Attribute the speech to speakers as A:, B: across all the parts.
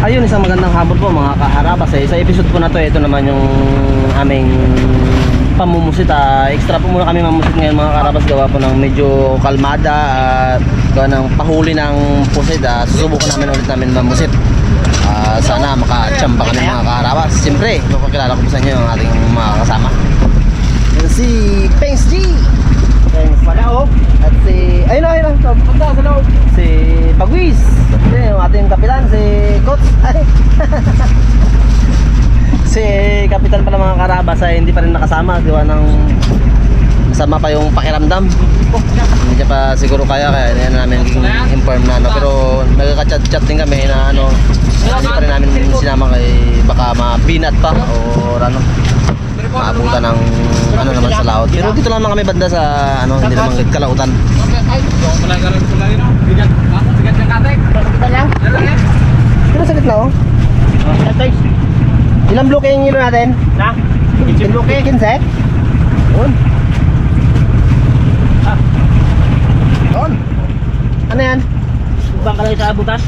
A: Ayun, isang magandang hapon po mga kaharabas. Eh, sa episode po na to, ito naman yung aming pamumusit. Ah. Extra po muna kami mamusit ngayon mga kaharabas. Gawa po ng medyo kalmada at gawa ng pahuli ng pusit. Ah. Susubukan namin ulit namin mamusit. Ah, sana makachamba kami mga kaharabas. Siyempre, ipapakilala ko po sa inyo yung ating mga kasama. Yan si Pengs G. Pengs Palao. At si, ayun na, ayun na. Punta sa loob. Si Pagwis. Yan yung ating kapitan, si Coach. Ay. si kapitan pala mga karabas ay hindi pa rin nakasama. Gawa ng masama pa yung pakiramdam. Hindi pa siguro kaya kaya na namin inform na ano. Pero nagkaka-chat-chat din kami na ano. Hindi pa rin namin sinama kay baka mabinat pa o ano maabutan ng ano naman sa laot. Pero dito lang kami banda sa ano, hindi naman kalautan. Pero sa gitna oh. Ilang bloke yung hilo natin?
B: Na?
A: Ilang bloke? 15? Yun. Yun. Ano yan?
B: Ibang ka lang sa butas.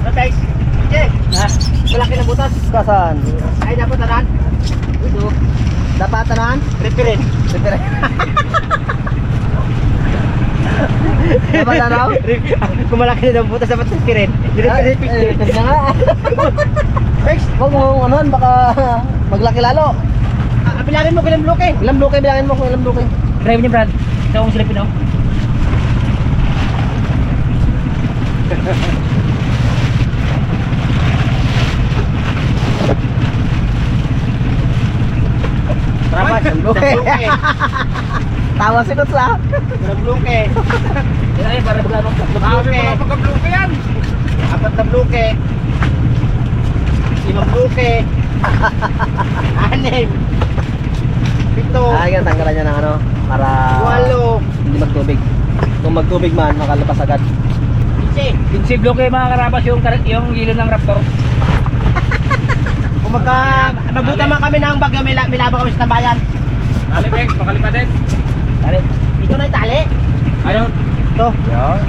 B: Ano guys? Okay. Ha? Malaki na butas.
A: Kasan?
B: Ay, dapat tanan. Ito.
A: Dapat tanan?
B: Referent.
A: Siyempre. Dapat ano?
B: Kung malaki na butas, dapat referent.
A: Ay, eh, kasi nga. Rex, huwag mo ano, baka maglaki lalo.
B: Ah, Bilangin mo kailang bloke.
A: Ilang bloke bilangin mo kung ilang bloke?
B: Drive niya, Brad. Ikaw ang silipin, no? Trabas,
A: Isang bloke. Tawa si ah.
B: Ilang bloke. Ilan yun, para magkano? Tatlong bloke.
C: Pagka-bloke yan.
B: Apat na bloke. Limang bloke. Anim. Pito.
A: Ah, yan, tanggalan niya ng ano, para
B: Walo.
A: hindi magtubig. Kung magtubig man, makalabas agad.
B: Pinsi.
C: Pinsi bloke mga karabas yung, yung gilo ng raptor.
B: Kung magka, magbuta man kami ng bagyo, may, may laban kami sa tambayan.
C: Dali, Bex, pakalipa din.
B: Tali. Ito na yung tali.
C: Ayun.
B: Ito.
A: Yan.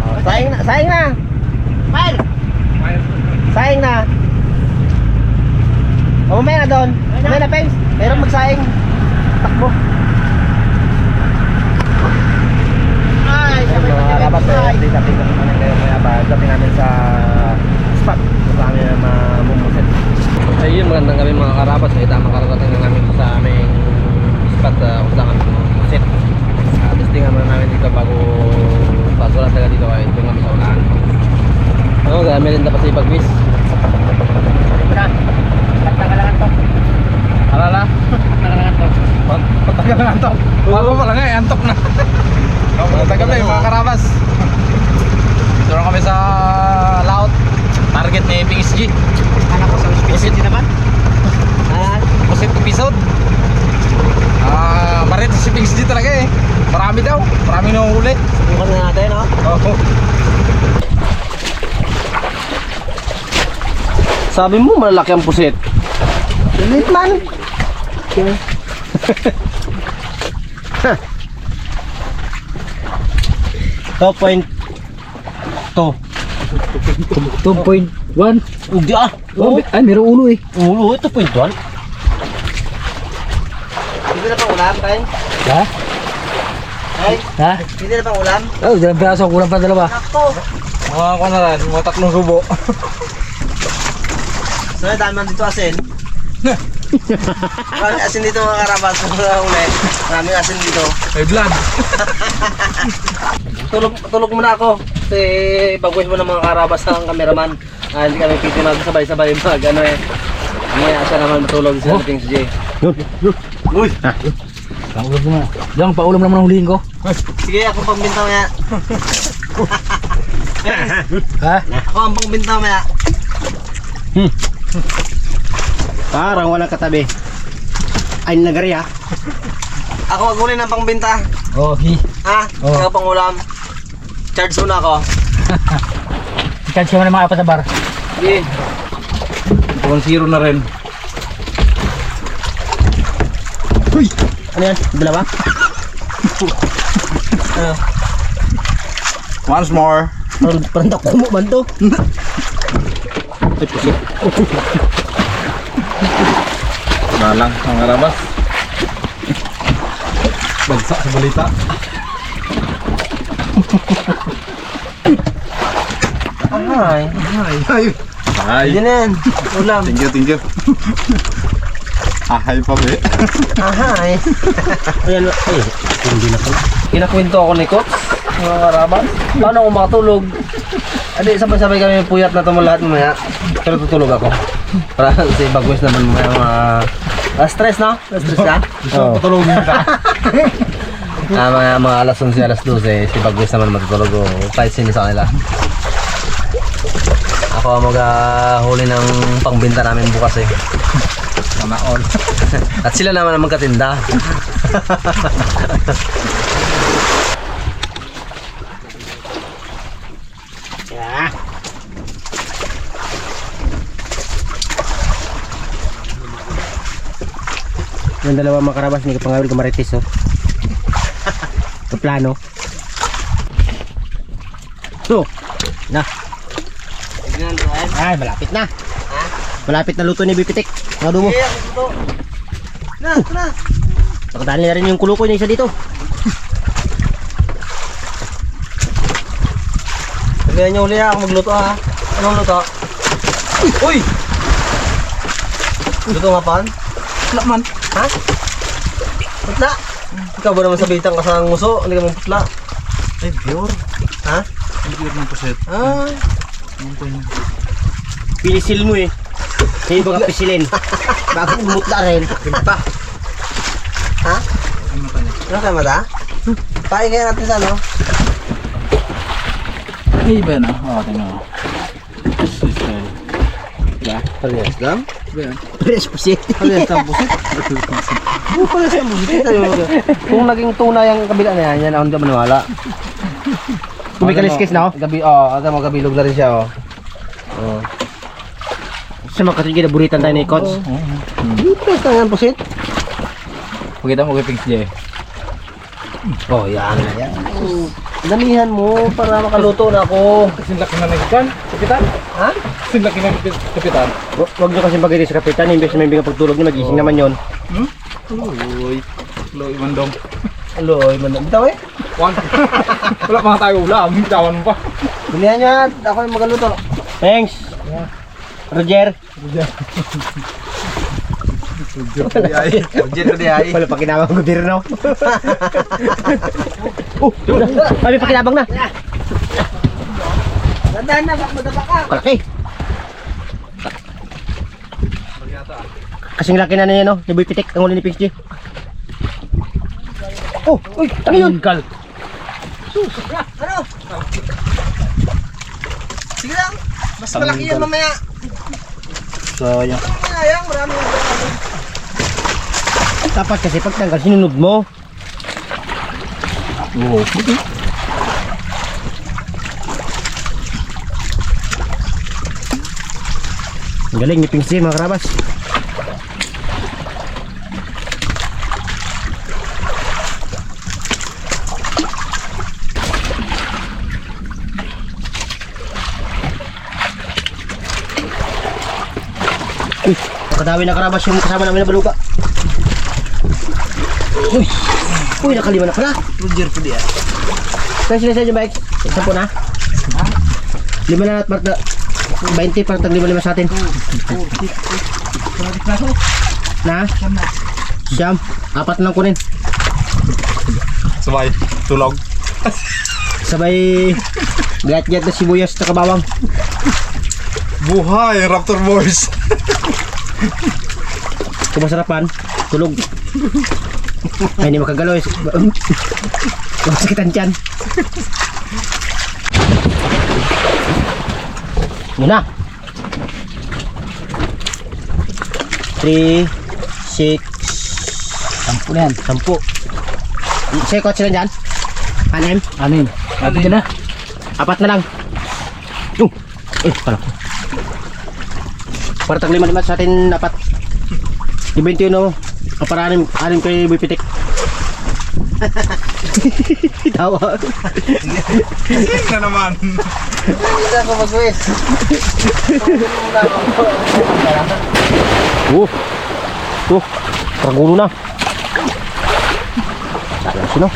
A: Oh, saing na, saing na.
B: Fire.
A: Saing na. O, mamaya na doon. Mamaya na, Pengs. Meron magsaing. Takbo.
B: Ay,
A: Ayun,
B: sabay
A: mga
B: sabay
A: rapat, eh,
B: sabay.
A: update update naman kami kayo maya ba. Dating namin sa spot. Kung saan kami mamumusit. Ayun, magandang kami mga karapat. Ay tamang kararating na namin sa aming spot uh, kung saan kami mamumusit. Uh, testingan muna namin dito bago bago lang taga dito ay doon kami sa unahan. Ano, oh, meron pa si Pagwis.
B: Ito na. Pagtagalangan to.
C: Alala.
B: Pagtagalangan to.
C: Patagal na antok. Ako pala nga, eh, antok na. Patagal na yung mga karabas. Dito na kami sa laot. Target ni PSG.
B: Anak ko sa hospital din naman.
A: Ah,
C: Pusit episode. Si PSG talaga eh. Marami daw. Marami na huli.
A: bukan na natin, no?
C: Oh.
A: Sabi mo, malalaki ang pusit. Liit man. Two point two.
C: 2.1.
A: Hindi ah.
C: Oh, ay, meron ulo eh.
A: Ulo, ito point one. Hindi na pang ulam, Kay?
C: Ha?
A: Ay,
C: Ha?
A: hindi na pang ulam.
C: Oh, dalawang piraso. Kulang pa dalawa.
A: Nakto.
C: Mga ako na rin. Mga tatlong subo.
A: So, dami man dito asin. Maraming asin dito mga karabas. Mga uli. Maraming asin dito.
C: May blood.
A: Tulog, tulog muna ako. Kasi pag-wish mo ng mga karabas ng cameraman. Ah, hindi kami pwede magsabay-sabay mag ano eh. Mamaya siya naman matulog sa
C: Oh.
A: ating si Jay. Uy!
C: Paulam mo na. Diyan, paulam naman ang hulihin ko.
A: Sige, ako pangbinta maya.
C: Ha?
A: Ako ang pangbinta maya.
B: Parang walang katabi. Ay, nagari ha.
A: Ako ang ng pangbinta.
C: Oh, hi.
A: Ha?
C: Oh.
A: Ikaw pang ulam. Charge muna ako.
C: Chance mo na mga apat sa bar.
A: Sige.
C: 1-0 na rin.
A: Ano yan? Dalawa? ano?
C: Once more.
A: Parang, parang takumo man to. Ay, pusit.
C: Balang ang karabas. Bagsak sa balita.
A: Ay,
C: Ay. Ay.
A: hindi na yan. Ulam.
C: Thank you, thank you. Ahay pa be.
A: Ahay. Ayan, ay, hindi na pala. Kinakwento ako ni Coach, mga karabas. Paano ako makatulog? Adi, sabay-sabay kami puyat na tumul lahat mamaya. Pero tutulog ako. Para si Bagwes naman mga mga... Ah, stress, no? Na-stress ka? Oo.
C: Patulogin kita.
A: Ah, mga, mga alas 11, alas 12, si Bagwes naman matutulog o kahit sino sa kanila. Ako ang mag-huli ng pangbenta namin bukas eh.
C: All.
A: At sila naman ang magkatinda. Yung dalawa mga karabas, hindi ko pangawil ko maritis oh. Ito plano. So, na. Ay, malapit na. Malapit na luto ni Bipitik. Ano mo?
B: Na, na.
A: Nakadali na rin yung kulo ko niya isa dito. Sabihan niyo uli ha, ako magluto ha. Anong luto? Uy! Luto nga pan?
C: Wala man.
A: Ha? Putla? Ikaw ba naman sabitan ka sa nguso? Hindi ka mong putla.
C: Ay, pure.
A: Ha?
C: Ang pure ng puset.
A: Ay.
C: Po yun.
A: Pinisil mo eh. Hindi ba ka pisilin? Bago umutla rin. Pa. Ha? Ano kayo mata? Pain kaya natin sa ano?
C: Ay, iba na. Oo, tingnan mo.
A: Parehas lang? Parehas pusit.
C: Parehas ang puset.
A: Oo, parehas ang pusit. Kung naging tunay ang kabila na yan, yan ako hindi ako maniwala. Kumikaliskis na oh? Gabi, oh, ata mo gabilog na rin siya oh. Oh. Sa mga kasi ginaburitan tayo ni Coach. Dito ka nga pusit.
C: Pagkita mo kay Pink J.
A: Oh, yan na yan. Damihan mo para makaluto na ako.
C: Kasi laki na nagkan. Kapitan?
A: Ha?
C: Kasi laki na kapitan.
A: Hu- Huwag nyo kasi bagay sa kapitan, imbes na may bigang pagtulog nyo, magising naman yon.
C: Hmm? Uy. Loy mandong.
A: Aloy, man. Bitaw eh.
C: One. Wala pa nga tayo ulam. Bitawan mo pa.
A: Bilihan nyo at ako yung magaluto. Thanks. Roger.
C: Ay, Roger ko di ay.
A: Wala pa kinabang gobyerno. oh, kami pa kinabang na.
B: Tandaan na, bak madapa ka.
A: Kalaki. Kasing laki na niya no, ni Boy Pitik, ang huli ni Pixie. Oh, uy, ano yun? Kal.
B: Ano? Sige lang. Mas malaki yan mamaya. Mamaya yan.
A: Dapat kasi pagtanggal, sinunod mo.
C: Oo.
A: Ang galing ni Pixie mga karabas. Nakadawi na karabas yung kasama namin na baluka. Uy, uy nakalima na pala.
C: Roger ko di ay.
A: Kaya sila sa bike. Isa po na. Lima na at marta. 20 para tag lima lima sa atin. Na? Siyam. Apat na lang kunin.
C: Sabay. Tulog.
A: Sabay gat-gat na sibuyas at bawang.
C: Buhay, Raptor Boys.
A: Kung masarapan, tulog. Ay, hindi makagalaw. eh. Masakitan tiyan. Yun na. 3, 6,
C: Sampu na yan.
A: 10. Sige, kotse lang dyan. Anim.
C: Anin. Atin na.
A: Apat na lang. Yung. Eh, pala. Para tag lima lima sa atin apat. Di 21 oh. O para anim, anim kay Boy Pitik. Tawa.
C: Sing na naman.
A: Hindi ako mag-wish. Oh. Oh. Tragulo na. Sayang sino.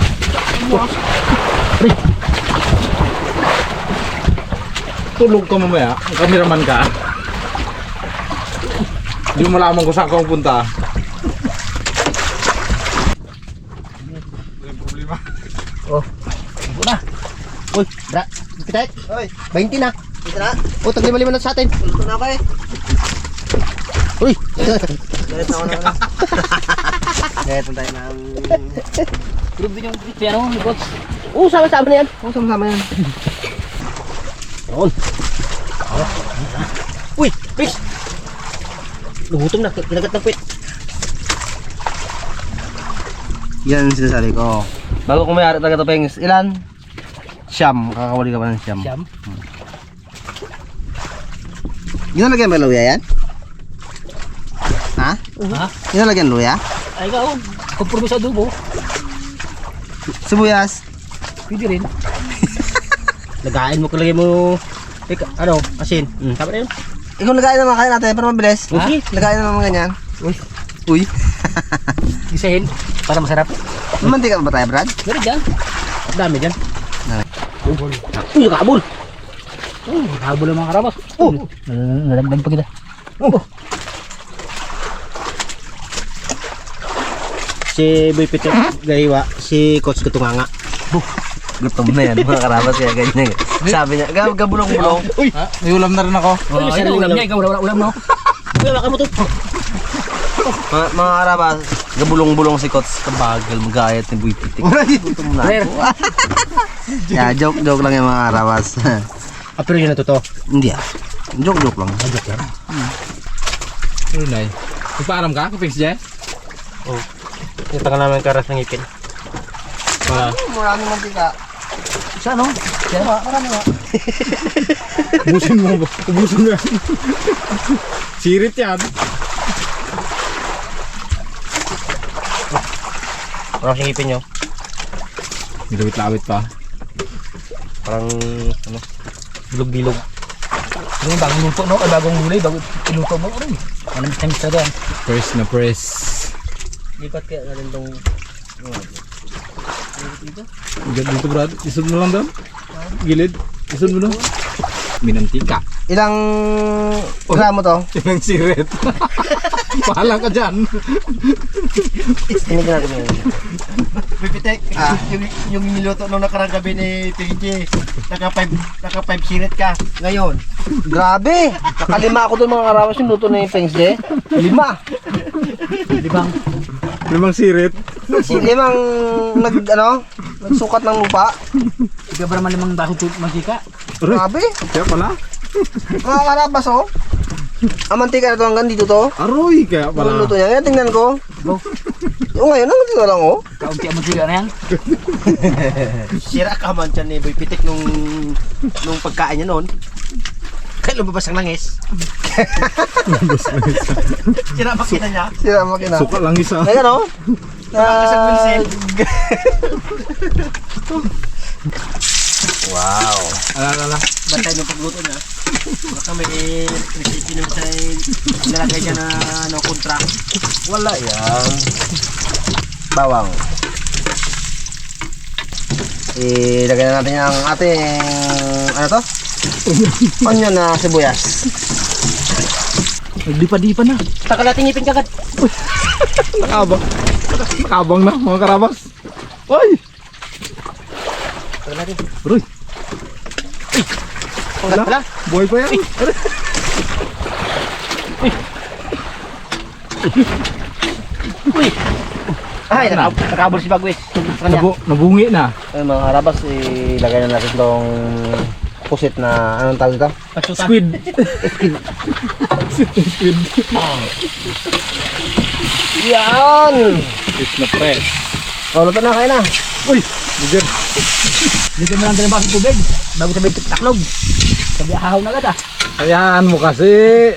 C: Tulog ka mamaya. Kameraman ka. Hindi mo malaman kung saan ka pupunta. Yung problema.
A: na. Uy, bra. Kitait. Uy. 20 na. Ito na. O, tag lima lima na sa atin. Luto na ako eh. Uy. Galit na ako na. Galit na tayo ng...
B: Group din yung piano, boss.
A: Oo, sama-sama na yan. Oo, sama-sama yan. Yun. Uy, fish! Nagutom na, kinagat ng puwit. Yan ang sinasabi ko. Bago kumayari talaga ito, Pengs. Ilan? Siyam. Kakawali ka pa ng siyam.
B: Siyam.
A: Yun lagyan ba luya yan? Ha?
B: Ha?
A: Yun lagyan luya?
B: Ay, ikaw. Kompromis sa adobo.
A: Sibuyas?
B: Pwede rin.
A: Lagain mo, kalagay mo... Ika, ano, asin. Mm. Tama na yun. Ikaw lagain naman kaya natin para mabilis.
B: Ha?
A: Lagain naman ganyan.
B: Uy,
A: Uy.
B: isahin. Para masarap.
A: Mantika pa ba tayo, Brad?
B: Meron dyan. Ang dami dyan.
A: Uy, nakabol.
B: Oh, habol ang mga karabas.
A: Oh.
B: Nalagdag pa kita.
A: Oh. Si Boy Pito Gaywa, si Coach Gatunganga. Gutom na yan, mga karabas kaya ganyan. Sabi niya, gab gabulong-bulong. Uy?
C: May ulam na rin ako.
B: Oh, ay, ulam niya. Ikaw wala wala ulam, no?
A: Uy, baka mo to. Mga, mga karabas, gabulong-bulong si Coach. Kabagal, magayat ni Boy Pito. Gutom na.
B: Rare.
A: yeah, joke, joke lang yung mga karabas.
B: Ah, pero yun na totoo.
A: Hindi ah. Joke, joke lang.
B: Joke yan.
C: Ano na eh? Ka? Kapix Jay?
A: Kita ka namin karas ng ipin.
C: Para.
A: Maraming mantika.
B: Sa ano? Yan ba? Marami nga.
C: Ubusin mo ba? Ubusin mo yan. Sirit yan.
A: Parang singipin nyo.
C: Nilawit-lawit pa.
A: Parang, ano, bilog-bilog.
B: Ano yung bagong luto, no? Ay, bagong gulay. Bago iluto mo. Ano? Ano yung tamis na doon?
C: Press na press.
A: Lipat kaya natin tong...
C: Hanggang dito brad. Isod mo lang doon. Gilid. Isod mo doon. Minantika.
A: Ilang gramo to?
C: Ilang sirit. Pahala ka dyan.
A: Tingnan natin yun.
D: Pipitek,
A: Ah.
D: yung, yung niluto nung nakarang gabi ni PJ, naka 5 naka 5 sirit ka. Ngayon,
A: Grabe! Nakalima ako doon mga karawas yung luto na yung Pengs. Lima!
B: Libang.
C: Limang sirit.
A: Si limang nag, ano, nagsukat ng lupa.
B: Ikaw ba naman limang baso tubig mantika?
C: Aray.
A: Grabe!
C: Kaya pala.
A: Mga karabas oh. Ang mantika na to hanggang dito to.
C: Aroy. Kaya
A: Ang
C: pala.
A: luto niya. Ngayon tingnan ko.
B: Go.
A: Yung ngayon, hanggang dito lang oh.
B: Kaunti ang mantika na yan.
D: sira ka man dyan ni Boy Pitik nung, nung pagkain niya noon. Kaya lumabas ang langis. sira makina niya.
A: Sira makina.
C: Suka lang isa.
A: Ngayon oh.
D: Tumakas ang windshield.
A: wow.
C: Ala, ala, ala.
D: Bantay ng pagluto niya. Baka may recipe nung siya nilalagay niya na ano, kontra.
A: Wala yan. Bawang. Ilagay na natin ang ating ano to? Onion na sibuyas.
B: Nagdipa-dipa na.
A: Taka natin ipin kagad.
C: Nakabang. Nakabang na mga karabas. Oy.
A: Taka natin.
C: Aroy.
A: Wala pala.
C: Buhay pa yan.
A: Ay, naka nakabol si Bagwis. Sa kanya.
C: Nabu nabungi na.
A: Ay, mga harabas, ilagay na natin tong pusit na anong tawag dito?
B: Pasuta.
C: Squid. Squid.
A: Yan!
C: It's na press.
A: Oh, luto na, kaya na.
C: Uy. Bigyan.
B: Dito mo lang dalawang baso tubig. Bago sabi taklog. Sabi ahaw na agad ah.
C: Hayaan mo kasi.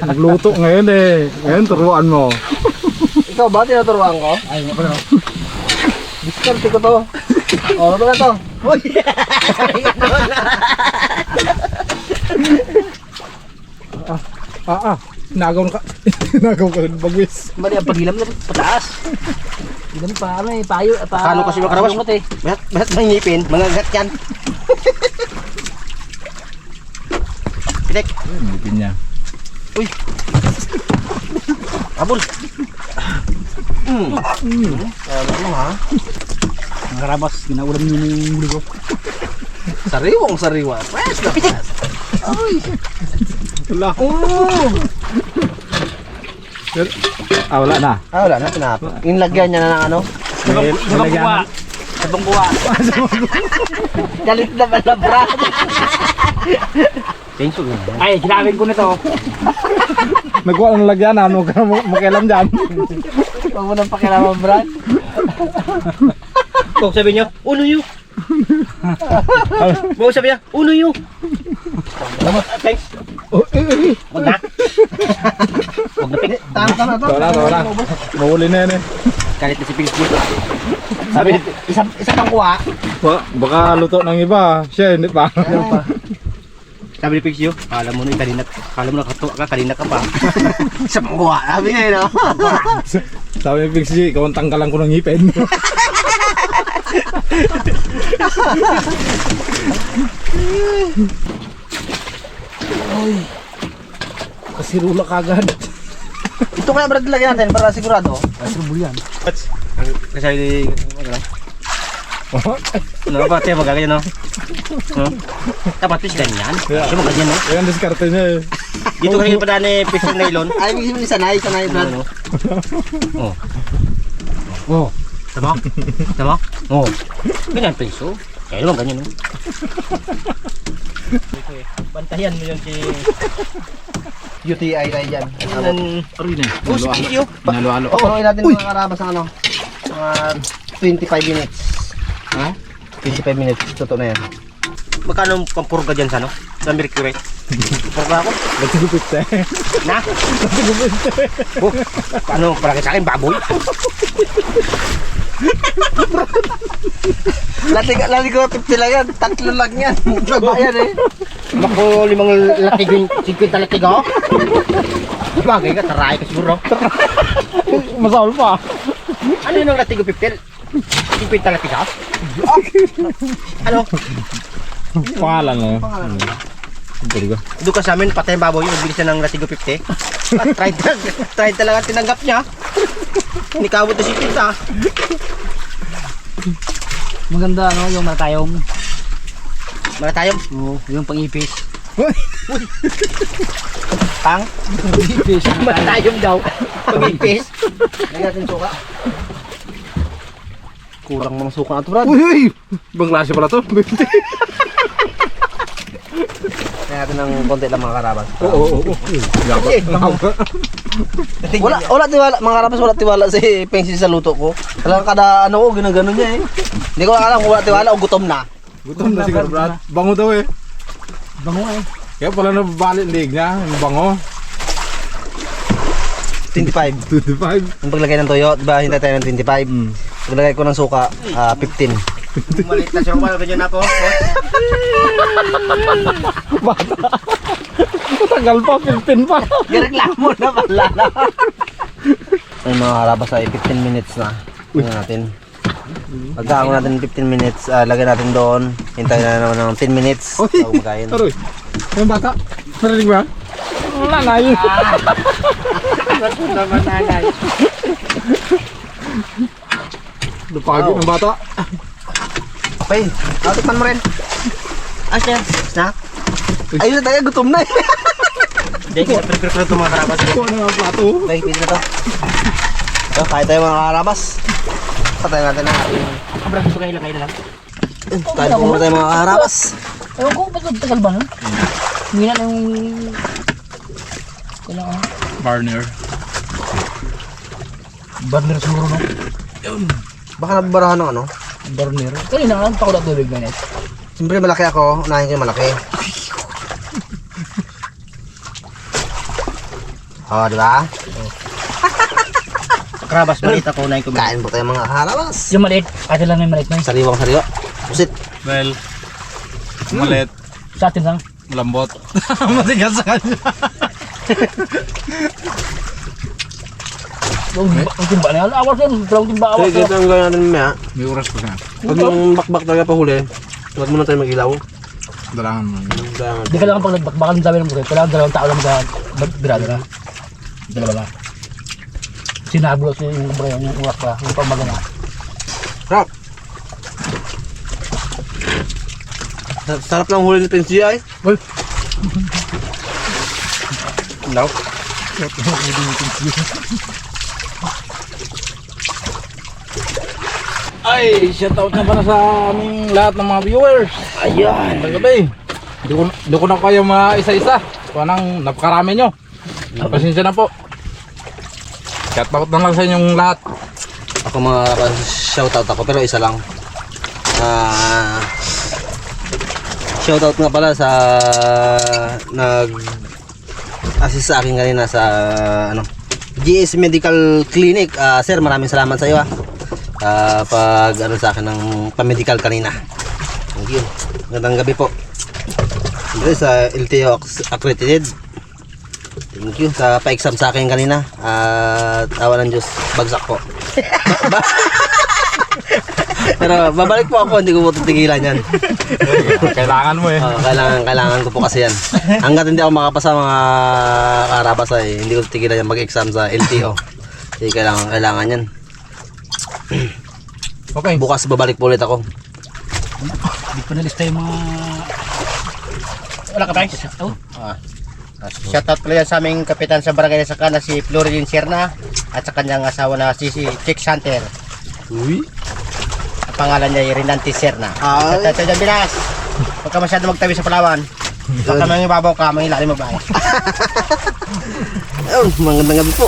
C: Nagluto ngayon eh. Ngayon turuan mo.
A: Ikaw ba, tinuturuan ko?
B: Ay, nga pala. no?
A: Diskarte ko to. Oh, ano ba na to? Uy!
C: Ah, ah. Nagaw ka. Nagaw ka ng bagwis.
B: Mali ang pagilam na pataas. Ilan pa ano eh, payo, pa.
A: Akala ko si mga.
B: Sungot eh.
A: Ba't, ba't may ngipin? Mga gat yan. Pitek,
C: Ngipin niya.
A: abol. Hmm. Ano mo ha?
B: Ang karabas, ginaulam niyo na yung huli ko.
A: Sariwang sariwa. Pwes na pwes.
C: Wala. Ah, wala na.
A: Ah, wala na, pinapa. Yung lagyan niya na ng ano?
C: May,
B: Sabang kuwa. Sabang kuwa.
A: Galit na Brad. Thanks for
B: Ay, ginamit ko na to.
C: Nagkuha ng lagyan, ano ka mo makialam dyan.
A: Huwag mo nang pakialaman, Brad.
D: Kung sabi niya, uno yu. Mau sabi niya, uno yu. Thanks. Wag na. Wag na, Ping.
A: Tama, tama, tama.
C: Wala, wala. Mahuli na yan eh.
D: Galit na si Ping Ping.
A: Sabi, isa, isa pang kuha.
C: Ba- Baka luto ng iba. Siya, hindi pa.
D: Sabi ni Ping Yu, alam mo na, kanina, alam mo na katuwa ka, kanina ka pa.
A: Isa pang kuha. Sabi niya, no?
C: Sabi ni Pixie, ikaw ang tangkalan ko ng ngipin.
B: Kasirula kagad.
A: Ito kaya, Brad, lagyan natin para sigurado.
B: Kasirula yan.
D: Kasi, ano lang. Ano ba, tayo magaganyan, no? No? Dapat fish ganyan. Kasi mo ganyan, no?
C: Yan, diskarte niya eh.
D: Dito kasi pa daan eh, fish ng nylon.
A: Ay, ibig sabihin, sanay, sanay, Brad.
D: Ano? Oh. Oh. Tama? Tama? Oh. Ganyan peso. Kaya naman ganyan, no? Bantayan mo yun si...
A: UTI tayo dyan.
D: Ang...
C: Aroy na.
D: Oh, si Pio.
C: Nalo-alo.
A: Tuloy natin mga karabas ng ano. Mga 25 minutes.
D: Ha?
A: 25 minutes. Totoo na yan.
D: Magkano ang pampurga dyan sa ano? Sa Mercury? Purga ako?
C: Nagsigupit eh.
D: Na? oh, paano? Parang sa akin, baboy?
A: Lati, lati ko 50 lang yan. Tatlo lang yan. Nagbayan eh.
D: Bako limang latigong 50 latigo? Bagay ka, taray ka siguro.
C: Masahol pa.
D: Ano yun ang latigo 50? 50 latigo? Ano?
C: Pangalan mo. Pangalan mo. Talaga.
D: Doon ka sa amin, patay ang baboy, nagbilis na ng latigo 50. Ah, try, try talaga tinanggap niya. Nikawot na si Pinta.
B: Maganda ano, yung matayong.
D: Mga tayo,
B: Oo, yung pangipis.
D: pang,
B: Pangipis.
D: matayong daw. Pag-ipis.
A: Lagyan natin suka. Kulang mga suka na ito, Brad.
C: Uy, uy! Ibang klase pala to.
A: Lagyan natin ng konti lang mga karabas.
C: Oo, oo, oo.
A: Wala, wala tiwala, mga karabas wala tiwala si Pengsi sa luto ko. Talagang kada ano ko, ginagano niya eh. Hindi ko alam kung wala tiwala o gutom na.
C: Gutom na siguro, Brad. Bango daw eh.
B: Bango eh.
C: Kaya pala nababalik leg niya. Yung bango.
A: 25.
C: 25.
A: Ang paglagay ng toyo, di ba hintay tayo ng 25.
C: Mm.
A: Paglagay ko ng suka, ah, 15.
D: Malit na siya, wala ganyan ako.
C: Tagal pa, 15 pa.
A: Gireklamo na pala na. Ay mga karabas ay 15 minutes na. Tingnan natin. Pagkaano natin ng 15 minutes, ah, lagay natin doon. Hintayin na naman ng 10 minutes
C: Oy!
A: bago magayin.
C: Aroy. Yung bata. Narinig ba? Wala na yun.
D: Naman nanay.
C: Lupagi ng bata.
A: Okay, ah, tikman mo rin.
D: Asya, snack.
A: Ayun na tayo, gutom na eh.
D: Hindi, prepare ko na itong mga karabas.
C: Kuha na ng plato.
A: Okay, pwede na to. So, kaya tayo mga karabas. Patay natin na.
D: Sobrang gusto kayo lang kayo lang.
A: Kaya po muna tayo mga karabas.
B: Ewan ko, ba't tagal ba nun? Hindi na yung... Kailangan.
C: Barner.
B: Burner siguro no?
A: Baka nabarahan ng ano.
B: Burner. Kanina lang, takot na tubig ganit.
A: Siyempre malaki ako, unahin ko yung malaki. Oh, di ba?
B: Krabas, maliit ako na yung kumain.
A: Kain po tayo mga harabas.
B: Yung maliit, atin lang may maliit na yun.
A: Sariwang sariwa. Pusit.
C: Well, malit,
B: Sa atin lang.
C: malambot. Matigas sa kanya.
B: Yung, yung timba na yan, awas yun. Dalawang timba awas yun.
A: ang gawin natin mamaya.
C: May oras pa siya.
A: Pag yung bakbak talaga pa huli, huwag muna tayo mag-ilaw.
C: Dalangan mo.
B: Di kailangan pag nagbakbakan ng dami ng bukid. Kailangan dalawang tao lang mag-birada. Dalawa lang. Sinablo si yung mga yung uwak pa, yung pamagana.
A: Sarap. Sa- Sarap lang huli ni G ay.
D: No?
C: Ay, shoutout na pala sa aming lahat ng mga viewers.
A: Ayan.
C: Tagabi. Hindi ko, di ko na kayo mga isa-isa. Kung anong napakarami nyo. Pasensya na po. Shoutout na lang sa inyong lahat.
A: Ako mga harabas, shoutout ako pero isa lang. Ah... shoutout nga pala sa nag assist sa akin kanina sa ano GS Medical Clinic. Ah, sir, maraming salamat sa iyo ah. Ah, pag ano sa akin ng pamedical kanina. Thank you. Magandang gabi po. Siyempre sa LTO ac- accredited. Thank you sa pa-exam sa akin kanina. At awa ng Diyos, bagsak po. Pero babalik po ako, hindi ko po titigilan yan.
C: Kailangan mo eh.
A: Ah, kailangan, kailangan ko po kasi yan. Hanggat hindi ako makapasa mga karabas ay hindi ko titigilan yan mag-exam sa LTO. Kasi kailangan, kailangan yan.
C: Okay.
A: Bukas babalik po ulit ako.
B: Hindi pa nalista yung mga... Wala ka tayo? Oh.
E: Shoutout pala yan sa aming kapitan sa barangay na Saka na si Floridin Serna at sa kanyang asawa na si, si Chick Hunter.
A: Uy.
E: Ang pangalan niya ay Renante Serna.
A: Ay.
E: At sa dyan binas, huwag ka masyado magtabi sa Palawan. Baka mga ibabaw ka, mga ilalim mo ba?
A: Ayun, magandang gabi po.